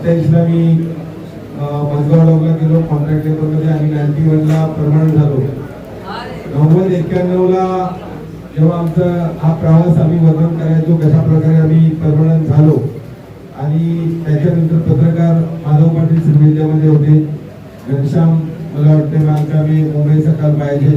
सत्याऐंशीला मी मजगाव डॉगला गेलो कॉन्ट्रॅक्ट लेबरमध्ये आणि नाईन्टी वनला परमनंट झालो. नव्वद एक्क्याण्णवला जेव्हा आमचा हा प्रवास आम्ही वर्णन करायचो कशा प्रकारे आम्ही परमनंट झालो. आणि त्याच्यानंतर पत्रकार माधव पाटील सिंधुल्यामध्ये होते. घनश्याम मला वाटते मालकामी मुंबई सकाळ पाहिजे.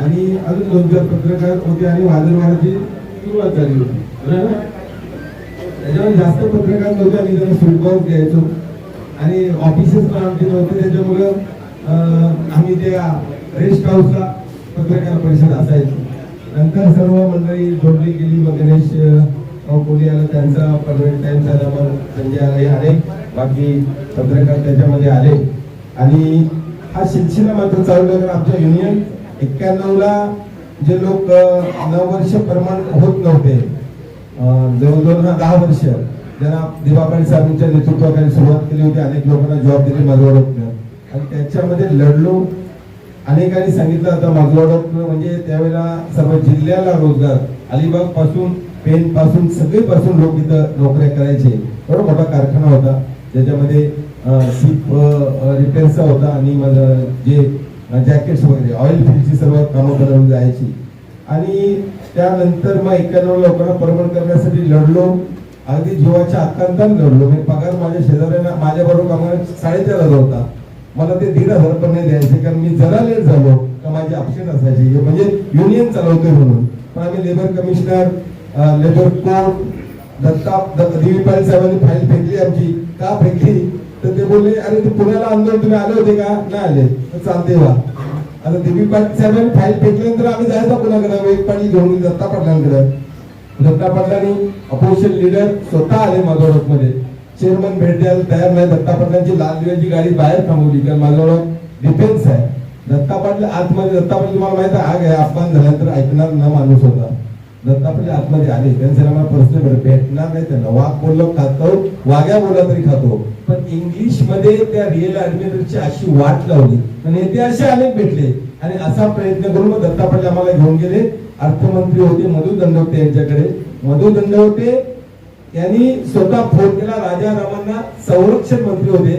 आणि अजून दोन चार पत्रकार होते आणि वादळवाराची सुरुवात झाली होती. बरोबर? त्याच्यामुळे जास्त पत्रकार नव्हते आम्ही त्यांना फीडबॅक द्यायचो आणि ऑफिसेस पण आमचे नव्हते त्याच्यामुळं आम्ही त्या रेस्ट हाऊसला पत्रकार परिषद असायची. नंतर सर्व मंडळी जोडली गेली मग गणेश अं, आला त्यांचा परमनंट टाइम झाला मग संजय आले. आले बाकी पत्रकार त्याच्यामध्ये आले. आणि हा सिलसिला मात्र चालू कारण आमच्या युनियन एक्क्याण्णवला जे लोक अं, नऊ वर्ष प्रमाण होत नव्हते. जवळजवळ ना दहा वर्ष ज्यांना दिवापाडी साहेबांच्या नेतृत्वाखाली सुरुवात केली होती अनेक लोकांना जॉब दिले माझवडतनं आणि त्याच्यामध्ये लढलो अनेकांनी सांगितलं आता माझवडतनं म्हणजे त्यावेळेला सर्व जिल्ह्याला रोजगार अलिबागपासून पेन पासून सगळे पासून लोक इथं नोकऱ्या करायचे. एवढा मोठा कारखाना होता ज्याच्यामध्ये सीप रिपेअरचा होता आणि मग जे जॅकेट्स वगैरे ऑइल फील्डची सर्व कामं बनवली जायची. आणि त्यानंतर मग एक्क्याण्णव लोकांना परमण करण्यासाठी लढलो. अगदी जीवाच्या आकांतात लढलो. मी पगार माझ्या शेजाऱ्यांना माझ्याबरोबर कामाला साडेचार हजार होता मला ते दीड हजार पण नाही द्यायचे. कारण मी जरा लेट झालो का माझे ऑप्शन असायची. म्हणजे युनियन चालवतोय म्हणून. पण आम्ही labour commissioner labour court Datta Diwipal साहेबांनी फाईल फेकली आमची. का फेकली? तर ते बोलले अरे ते पुण्याला आंदोलन तुम्ही आले होते का? नाही आले. तर चालते वा. आता देवी साहेबांनी फाईल फेकल्यानंतर आम्ही जायचं कुणाकडे? वेग पाणी घेऊन दत्ता पाटलांकडे. दत्ता पाटलांनी अपोजिशन लीडर स्वतः आले माझ्या मध्ये चेअरमन भेट द्यायला तयार नाही दत्ता पाटलांची लाल दिव्याची गाडी बाहेर थांबवली कारण माझ्याजवळ डिफेन्स आहे. दत्ता पाटील आतमध्ये दत्ता पाटील तुम्हाला माहिती आहे आग आहे अपमान झाल्यानंतर ऐकणार न माणूस होता. दत्ता आतमध्ये आले. त्यांचे मला पर्सनल भेटणार नाही त्यांना. वाघ बोललो खातो. वाघ्या बोला तरी खातो. पण इंग्लिशमध्ये त्या रिअल ऍडमिरलची अशी वाट लावली. आणि ते असे अनेक भेटले. आणि असा प्रयत्न करून मग दत्ता आम्हाला घेऊन गेले. अर्थमंत्री होते मधु दंडवते यांच्याकडे. मधु दंडवते यांनी स्वतः फोन केला. राजा रामांना संरक्षण मंत्री होते.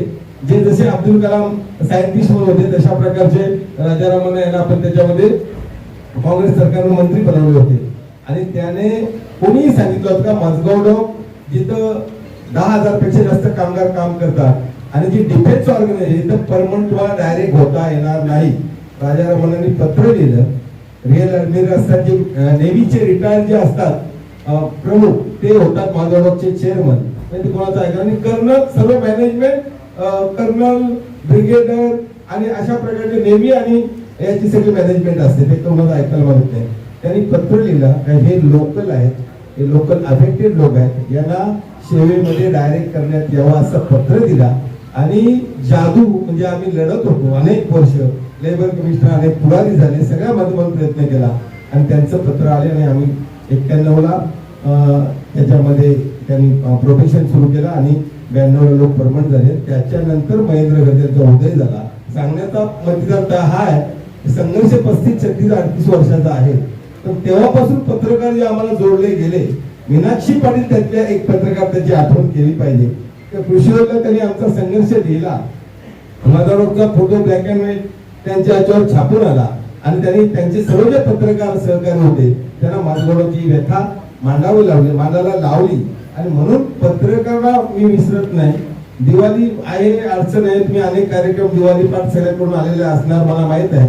जे जसे अब्दुल कलाम सायंटिस्ट म्हणून होते तशा प्रकारचे राजा रामांना यांना आपण त्याच्यामध्ये काँग्रेस सरकारने मंत्री बनवले होते. आणि त्याने कोणीही सांगितलं होतं का मजगवडो जिथं दहा हजारपेक्षा जास्त कामगार काम करतात आणि जी डिफेन्स ऑर्गनायझेशन इथं परमनंट तुम्हाला डायरेक्ट होता येणार नाही. राजा रमणांनी पत्र लिहिलं. रिअल ऍडमिरल असतात जे नेव्हीचे रिटायर जे असतात प्रमुख ते होतात माधवडॉकचे चेअरमन म्हणजे कोणाचं ऐकलं आणि कर्नल सर्व मॅनेजमेंट कर्नल ब्रिगेडर आणि अशा प्रकारचे नेव्ही आणि याची सगळी मॅनेजमेंट असते. ते कोणाला ऐकायला मदत नाही. त्यांनी पत्र लिहिलं का हे लोकल आहेत हे लोकल अफेक्टेड लोक आहेत यांना सेवेमध्ये डायरेक्ट करण्यात यावं असं पत्र दिला. आणि जादू म्हणजे आम्ही लढत होतो अनेक वर्ष. लेबर कमिशनर अनेक पुढारी झाले सगळ्या माध्यमातून प्रयत्न केला. आणि त्यांचं पत्र आले आणि आम्ही एक्क्याण्णवला त्याच्यामध्ये त्यांनी प्रोफेशन सुरू केलं आणि ब्याण्णवला लोक परमनंट झाले. त्याच्यानंतर महेंद्र गजेचा उदय झाला. सांगण्याचा मतदार हा आहे. संघर्ष पस्तीस छत्तीस अडतीस वर्षाचा आहे. तर तेव्हापासून पत्रकार जे आम्हाला जोडले गेले मीनाक्षी पाटील त्यातल्या एक पत्रकार त्याची आठवण केली पाहिजे. त्या कृषीवरला त्यांनी आमचा संघर्ष लिहिला. माझा फोटो ब्लॅक अँड व्हाईट त्यांच्या याच्यावर छापून आला आणि त्यांनी त्यांचे सर्व जे पत्रकार सहकारी होते त्यांना माझगोडाची व्यथा मांडावी लावली मांडायला लावली. आणि म्हणून पत्रकारांना मी विसरत नाही. दिवाळी आहे अडचण आहेत मी अनेक कार्यक्रम दिवाळी पाठ सगळ्याकडून आलेले असणार मला माहीत आहे.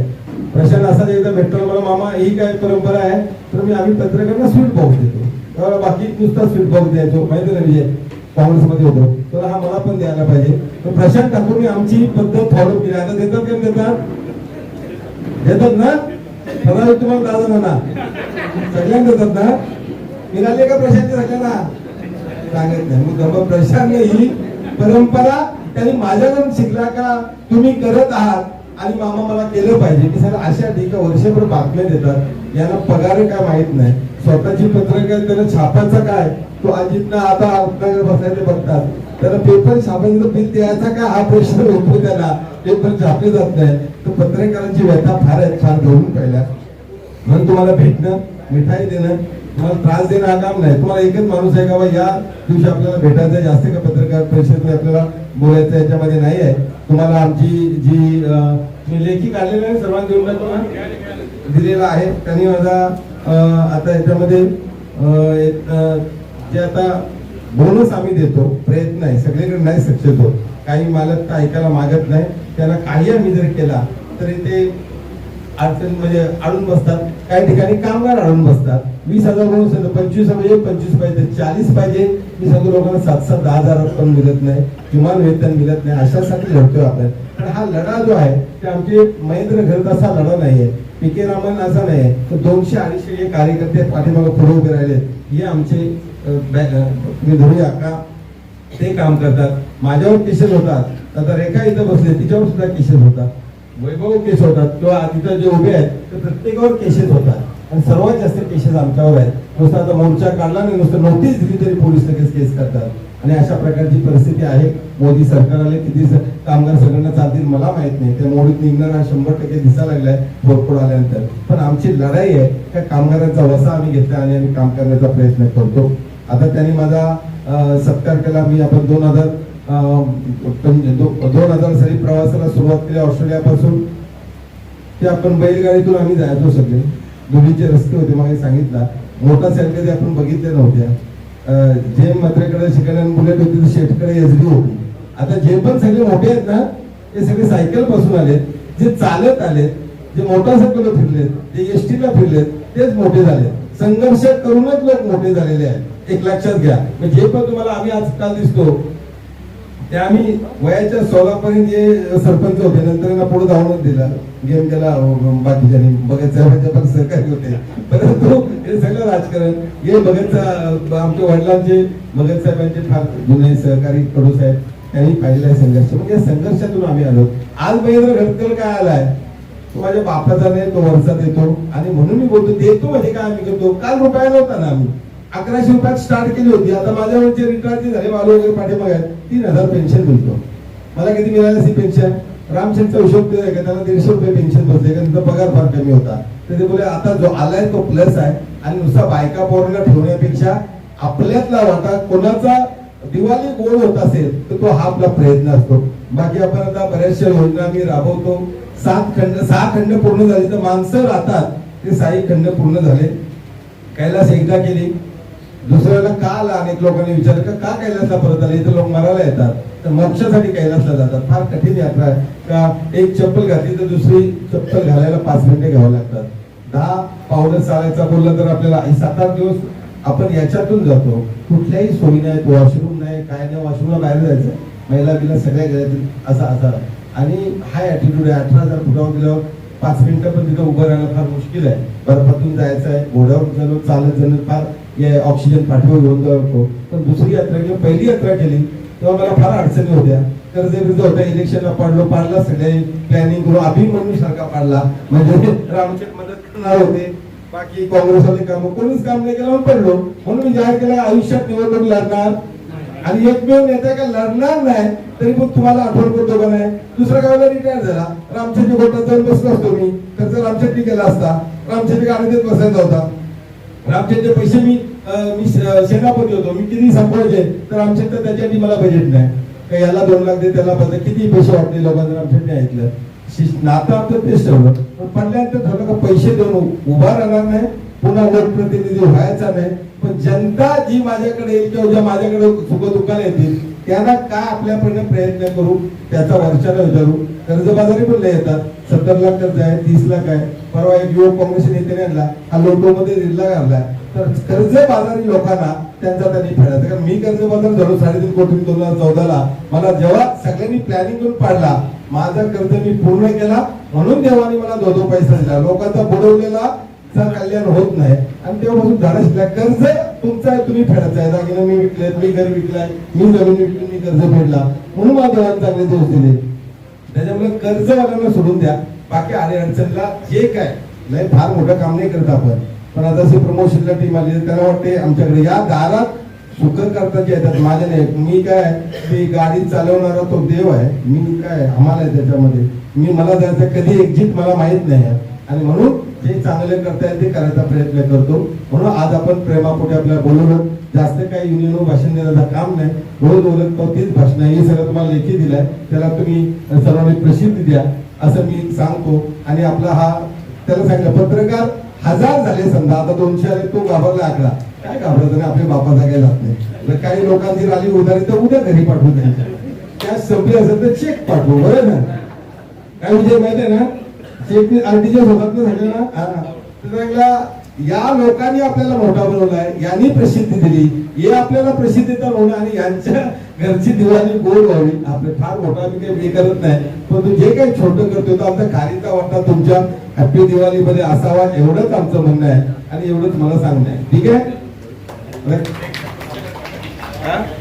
प्रशांत असा एकदा भेटतो मला मामा ही काय परंपरा आहे? तर मी आम्ही पत्रकारांना स्वीट बॉक्स देतो. बाकी नुसता स्वीट बॉक्स द्यायचो. माहिती ना विजय म्हणजे काँग्रेसमध्ये होतो. तर हा मला पण द्यायला पाहिजे. तर प्रशांत ठाकूरने आमची पद्धत फॉलो केली. आता देतात का देतात? देतात ना? ठराविक तुम्हाला दादा ना सगळ्यांना देतात ना? मिळाले का प्रशांत सगळ्यांना? सांगत नाही. मग मग प्रशांत ही परंपरा त्यांनी माझ्याकडून शिकला का? तुम्ही करत आहात. आणि मामा मला केलं पाहिजे की सर अशा ठीक आहे वर्षभर बातम्या देतात यांना पगार काय माहीत नाही. स्वतःची पत्रकार त्याला छापायचा काय? तो अजितना आता आपल्याकडे बसायला बघतात. त्याला पेपर छापायचं बिल द्यायचा काय? हा प्रश्न होतो त्याला. पेपर छापले जात नाही. तर पत्रकारांची व्यथा फार आहे फार घेऊन पहिल्या. म्हणून तुम्हाला भेटणं मिठाई देणं तुम्हाला त्रास देणं हा काम नाही. तुम्हाला एकच माणूस आहे का बा या दिवशी आपल्याला भेटायचं आहे जास्त का पत्रकार परिषदेमध्ये आपल्याला बोलायचं याच्यामध्ये नाही आहे. तुम्हाला आमची जी मी लेखी काढलेली आहे सर्वांना देऊन का तुम्हाला दिलेला आहे. त्यांनी माझा आता याच्यामध्ये एक, जे आता बोनस आम्ही देतो प्रयत्न आहे. सगळीकडे नाही शक्यतो काही मालक ऐकायला मागत नाही. त्याला काही आम्ही जर केला तरी ते अडचण म्हणजे अडून बसतात. काही ठिकाणी कामगार अडून बसतात. वीस हजार म्हणून पंचवीस पाहिजे पंचवीस पाहिजे चाळीस पाहिजे. मी सगळं लोकांना सात सात दहा हजार पण मिळत नाही किमान वेतन मिळत नाही. अशासाठी लढतोय आपण. पण हा लढा जो आहे ते आमचे महेंद्र घरत असा लढा नाहीये. पी के रामन असा नाही तर दोनशे अडीचशे हे कार्यकर्ते पाठीमागे पुढे उभे राहिलेत. हे आमचे धरूया का? ते काम करतात. माझ्यावर केसेस होतात. आता रेखा इथं बसले तिच्यावर सुद्धा केसेस होतात. वैभव केस होतात किंवा तिथं जे उभे आहेत ते प्रत्येकावर केसेस होतात. आणि सर्वात जास्त केसेस आमच्यावर आहेत. नुसतं आता मोर्चा काढला नाही नुसतं नोटीस दिली तरी पोलीस लगेच केस करतात. आणि अशा प्रकारची परिस्थिती आहे. मोदी सरकार आले किती कामगार संघटना चालतील मला माहीत नाही. त्या मोडीत निघणार हा शंभर टक्के दिसायला लागलाय फोडफोड आल्यानंतर. पण आमची लढाई आहे त्या कामगारांचा वसा आम्ही घेतला आणि आम्ही काम करण्याचा प्रयत्न करतो. आता त्यांनी माझा सत्कार केला. मी आपण दोन हजार दोन हजार साली प्रवासाला सुरुवात केली ऑस्ट्रेलियापासून ते आपण बैलगाडीतून आम्ही जायचो सगळे. दोन्हीचे रस्ते होते मागे सांगितला. मोठा कधी आपण बघितल्या नव्हत्या जे मात्रेकडे शिकायला बुलेट होती तर शेटकडे एसडी होती. आता जे पण सगळे मोठे आहेत ना ते सगळे सायकलपासून आलेत. जे चालत आलेत जे मोटरसायकल फिरलेत जे एस ला फिरलेत तेच मोठे झाले संघर्ष करूनच लोक मोठे झालेले आहेत. एक लक्षात घ्या. म्हणजे जे पण तुम्हाला आम्ही आजकाल दिसतो ते आम्ही वयाच्या सोळापर्यंत जे सरपंच होते नंतर पुढे धावूनच दिला. गेम केला बाकीच्यानी बाकीच्यांनी पण सहकारी होते. परंतु हे सगळं राजकारण हे भगत आमच्या वडिलांचे भगत साहेबांचे फार जुने सहकारी कडू साहेब त्यांनी पाहिलेला आहे संघर्ष. म्हणजे या संघर्षातून आम्ही आलो. आज महेंद्र घटकर काय आलाय? तो माझ्या बापाचा नाही तो वरचा देतो. आणि म्हणून मी बोलतो देतो म्हणजे काय आम्ही करतो? काल रुपया होता ना आम्ही. अकराशे रुपयात स्टार्ट केली होती. आता माझ्यावर जे रिटायर झाले मालू वगैरे पाठीमागे आहेत, तीन हजार पेन्शन मिळतो मला किती मिळाली अशी पेन्शन रामशेठचा हिशोब दिला का? त्याला दीडशे रुपये पेन्शन बसले कारण त्याचा पगार फार कमी होता. तर ते बोले आता जो आलाय तो प्लस आहे आणि नुसता बायका पोरांना ठेवण्यापेक्षा आपल्यातला होता कोणाचा दिवाळी गोड होत असेल तर तो हा आपला प्रयत्न असतो. बाकी आपण आता बऱ्याचशा योजना मी राबवतो. सात खंड सहा खंड पूर्ण झाले तर माणसं राहतात. ते साई खंड पूर्ण झाले. कैलास एकदा केली. दुसऱ्याला का आला? अनेक लोकांनी विचारलं का कैलासला परत आले? इथं लोक मरायला येतात. तर मोक्षासाठी कैलासला जातात. फार कठीण यात्रा आहे. का एक चप्पल घातली तर दुसरी चप्पल घालायला पाच मिनिटे घ्यावं लागतात. दहा पावलं चालायचा बोललं तर आपल्याला सात आठ दिवस आपण याच्यातून जातो. कुठल्याही सोयी नाहीत वॉशरूम नाही काय नाही वॉशरूमला बाहेर जायचं. महिला बिला सगळ्या गेल्या असा असा आणि हाय ॲटिट्यूड आहे. अठरा हजार फुटावर गेल्यावर पाच मिनिटं पण तिथं उभं राहणं फार मुश्किल आहे. बर्फातून जायचं आहे. घोड्यावर झालो चालत जाणं फार या ऑक्सिजन पाठीवर घेऊन जातो पण दुसरी यात्रा केली पहिली यात्रा केली तेव्हा मला फार अडचणी होत्या. कर्ज बिर्ज होता इलेक्शनला पाडलो पाडला सगळे. प्लॅनिंग करून अभिमन्यू सारखा पाडला. म्हणजे रामचेट मदत करणार होते. बाकी काँग्रेसवाले काम कोणीच काम नाही केलं पडलो. म्हणून मी जाहीर केला आयुष्यात निवडणूक लढणार. आणि एकमेव नेता का लढणार नाही तरी पण तुम्हाला आठवण करतो का नाही? दुसऱ्या गावाला रिटायर झाला. रामचंद्र गोटात जाऊन बसलो असतो मी. खर्च रामचंद्री केला असता रामचंद्र गाडी देत बसायचा होता. रामचंद्र पैसे मी मी स- सेनापती होतो. मी किती संपवायचे तर आमच्या त्याच्यासाठी मला बजेट नाही. का याला दोन लाख दे त्याला बदल. किती पैसे वाटले लोकांना? आमच्याकडे ऐकलं. शिश- नातं आमचं तेच ठरवलं पण पडल्यानंतर ठरलं का पैसे देऊन उभा राहणार नाही. पुन्हा लोकप्रतिनिधी व्हायचा नाही. पण जनता जी माझ्याकडे येईल किंवा ज्या माझ्याकडे सुखदुःखाला येतील त्यांना काय आपल्यापर्यंत प्रयत्न करू? त्याचा वरच्याला विचारू कर्जबाजारी पण लय येतात. सत्तर लाख कर्ज आहे तीस लाख आहे. परवा एक युवक काँग्रेस नेत्याने आणला हा लोटोमध्ये जिल्हा तर कर्जबाजारी लोकांना त्यांचा त्यांनी फेडायचा कारण मी कर्जबाजार झालो साडेतीन कोटी दोन हजार चौदाला मला जेव्हा सगळ्यांनी प्लॅनिंग करून पाडला माझा कर्ज मी पूर्ण केला म्हणून देवाने मला दो दो पैसा दिला. लोकांचा बुडवलेला कल्याण होत नाही. आणि तेव्हापासून झाडं शिकलाय कर्ज तुमचा आहे तुम्ही फेडायचा आहे. दागिने मी विकले मी घर विकलाय मी जमीन विकली मी कर्ज फेडला. म्हणून माझ्या चांगले दिवस दिले त्याच्यामुळे कर्जवाल्यांना सोडून द्या. बाकी आले अडचणला जे काय नाही फार मोठं काम नाही करत आपण. पण आता असे प्रमोशनला टीम आली तर त्याला वाटते आमच्याकडे या दारात सुकर करता जे येतात. माझ्या नाही मी काय मी गाडी चालवणारा तो देव आहे. मी काय आम्हाला आहे त्याच्यामध्ये. मी मला जायचं कधी एक्झिट मला माहीत नाही. आहे. आणि म्हणून जे चांगलं करता येईल ते करायचा प्रयत्न करतो. म्हणून आज आपण प्रेमापोटी आपल्याला बोलवलं. जास्त काही युनियनवर भाषण देण्याचं काम नाही. रोज ओळखतो तीच भाषण आहे. हे सगळं तुम्हाला लेखी दिलंय. त्याला तुम्ही सर्वांनी प्रसिद्धी द्या असं मी सांगतो. आणि आपला हा त्याला सांगितलं पत्रकार हजार झाले समजा. आता दोनशे आले तो घाबरला आकडा. काय घाबरत नाही आपल्या बापाचा काही जात नाही. जर काही लोकांची राली उधारी तर उद्या घरी पाठवू द्या. त्या संपली असेल तर चेक पाठवू बरोबर ना? काय विजय माहिती आहे ना? ते आरटीच्या सोबत ना या लोकांनी आपल्याला मोठा बनवलाय यांनी प्रसिद्धी दिली. हे आपल्याला प्रसिद्धी तर होणं आणि यांच्या घरची दिवाळी गोड व्हावी. आपले फार मोठा मी काही हे करत नाही. पण जे काही छोटं करतोय तो आमचा कारिता वाटा तुमच्या हॅपी दिवाळीमध्ये असावा एवढंच आमचं म्हणणं आहे. आणि एवढंच मला सांगणं आहे. ठीक आहे?